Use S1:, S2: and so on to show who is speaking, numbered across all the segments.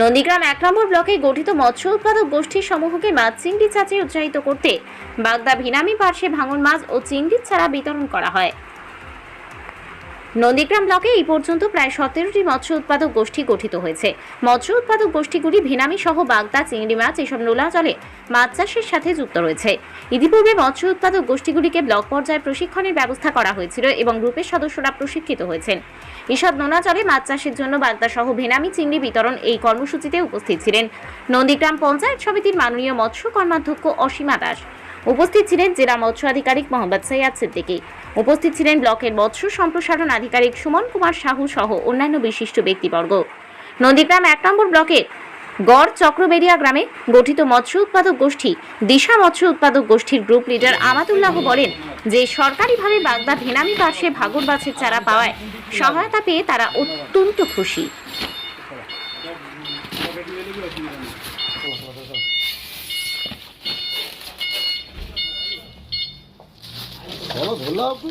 S1: নন্দীগ্রাম এক নম্বর ব্লকে গঠিত মৎস্য উৎপাদক গোষ্ঠীর সমূহকে মাছ, চিংড়ি চাচে উৎসাহিত করতে বাগদা ভিনামি পার্শ্বে ভাঙন মাছ ও চিংড়ির ছাড়া বিতরণ করা হয়। নন্দীগ্রাম ব্লকে এই পর্যন্ত প্রায় সতেরোটি মৎস্য উৎপাদক গোষ্ঠী গঠিত হয়েছে। মৎস্য উৎপাদক গোষ্ঠীগুলি ভিনামি সহ বাগদা, চিংড়ি মাছ, এসব নোলা জলে মাছ চাষের সাথে যুক্ত রয়েছে। ইতিপূর্বে মৎস্য উৎপাদক গোষ্ঠীগুলিকে ব্লক পর্যায়ে প্রশিক্ষণের ব্যবস্থা করা হয়েছিল এবং গ্রুপের সদস্যরা প্রশিক্ষিত হয়েছেন। এসব নোনা জলে মাছ চাষের জন্য বাগদা সহ ভেনামি, চিংড়ি বিতরণ এই কর্মসূচিতে উপস্থিত ছিলেন। নন্দীগ্রাম পঞ্চায়েত সমিতির মাননীয় মৎস্য কর্মাধ্যক্ষ অসীমা দাস। উপস্থিত ছিলেন জেলা মৎস্য আধিকারিক মোহাম্মদ সৈয়াদ সিদ্দিকী। উপস্থিত ছিলেন ব্লকের মৎস্য সম্প্রসারণ আধিকারিক সুমন কুমার সাহু সহ অন্যান্য বিশিষ্ট ব্যক্তিবর্গ। নন্দীগ্রাম এক নম্বর ব্লকের গড় চক্রবেরিয়া গ্রামে গঠিত মৎস্য উৎপাদক গোষ্ঠী, দিশা মৎস্য উৎপাদক গোষ্ঠীর গ্রুপ লিডার আমাতুল্লাহ বলেন যে, সরকারিভাবে বাগদা ভেনামি পাশে ভাগর গাছের চারা পাওয়ায় সহায়তা পেয়ে তারা অত্যন্ত খুশি।
S2: ধরলো আপু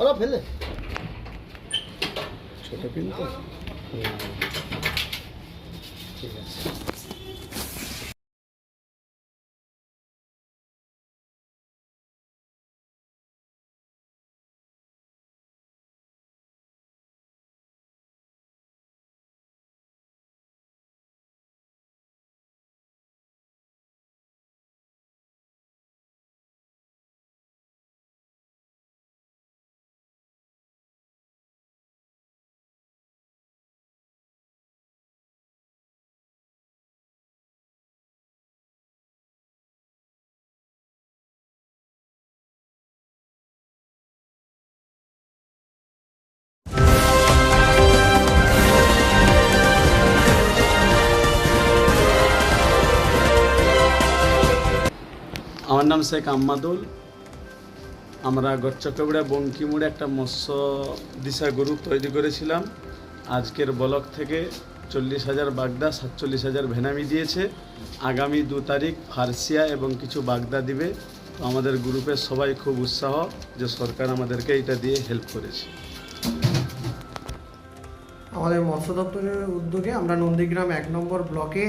S2: ওরা ফেলে ছোট পিন তো ঠিক আছে
S3: নাম শেখ আম্মাদুল আমরা গচ্চকবড়া বঙ্কিমুড়ে একটা মৎস্য দিশা গ্রুপ তৈরি করেছিলাম। আজকের ব্লক থেকে চল্লিশ হাজার বাগদা, সাতচল্লিশ হাজার ভেনামি দিয়েছে। আগামী দু তারিখ ফার্সিয়া এবং কিছু বাগদা দিবে। তো আমাদের গ্রুপের সবাই খুব উৎসাহ যে সরকার আমাদেরকে এটা দিয়ে হেল্প করেছে।
S4: আমাদের মৎস্য দপ্তরের উদ্যোগে আমরা নন্দীগ্রাম এক নম্বর ব্লকে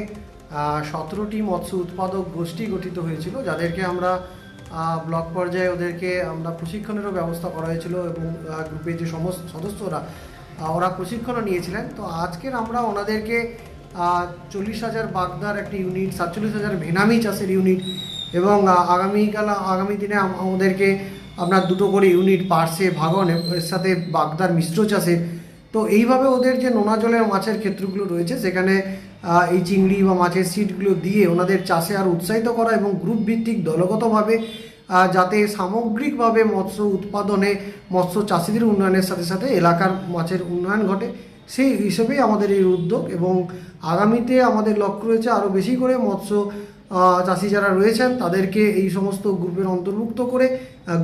S4: সতেরোটি মৎস্য উৎপাদক গোষ্ঠী গঠিত হয়েছিল, যাদেরকে আমরা ব্লক পর্যায়ে ওদেরকে আমরা প্রশিক্ষণেরও ব্যবস্থা করা হয়েছিল এবং গ্রুপের যে সমস্ত সদস্যরা ওরা প্রশিক্ষণও নিয়েছিলেন। তো আজকের আমরা ওনাদেরকে চল্লিশ হাজার বাগদার একটা ইউনিট সাতচল্লিশ হাজার ভেনামি চাষের ইউনিট এবং আগামীকাল, আগামী দিনে আম- আমাদেরকে আপনার দুটো করে ইউনিট পার্সে ভাগন এর সাথে বাগদার মিশ্র চাষের তো এইভাবে ওদের যে নোনা জলের মাছের ক্ষেত্রগুলো রয়েছে, সেখানে এই চিংড়ি বা মাছের সিটগুলো দিয়ে ওনাদের চাষে আর উৎসাহিত করা এবং গ্রুপ ভিত্তিক দলগতভাবে যাতে সামগ্রিকভাবে মৎস্য উৎপাদনে, মৎস্য চাষিদের উন্নয়নের সাথে সাথে এলাকার মাছের উন্নয়ন ঘটে, সেই হিসেবেই আমাদের এই উদ্যোগ এবং আগামীতে আমাদের লক্ষ্য রয়েছে আরও বেশি করে মৎস্য চাষি যারা রয়েছেন, তাদেরকে এই সমস্ত গ্রুপের অন্তর্ভুক্ত করে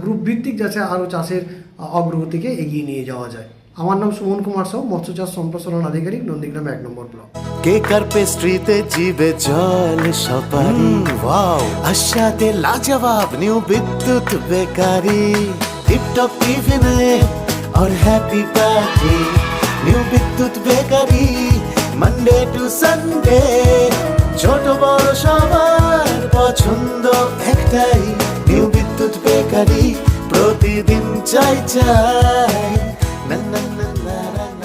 S4: গ্রুপ ভিত্তিক যাতে আরও চাষের অগ্রগতিকে এগিয়ে নিয়ে যাওয়া যায়। আমার নাম সুমন কুমার সাউ মৎস্য চাষ সম্প্রসারণ আধিকারিক নন্দীগ্রাম এক নম্বর ব্লক
S5: কেকার পেস্ট্রিতে জিবে জল সপারি ওয়াও আশাতে লাজবাব নিউ বিদ্যুৎ বেকারি টিপটপ টিফিনে और happy party new Bidyut bakery Monday to Sunday ছোট বড় সবার পছন্দ একটাই নিউ বিদ্যুৎ বেকারি প্রতিদিন চাই চাই na na na na na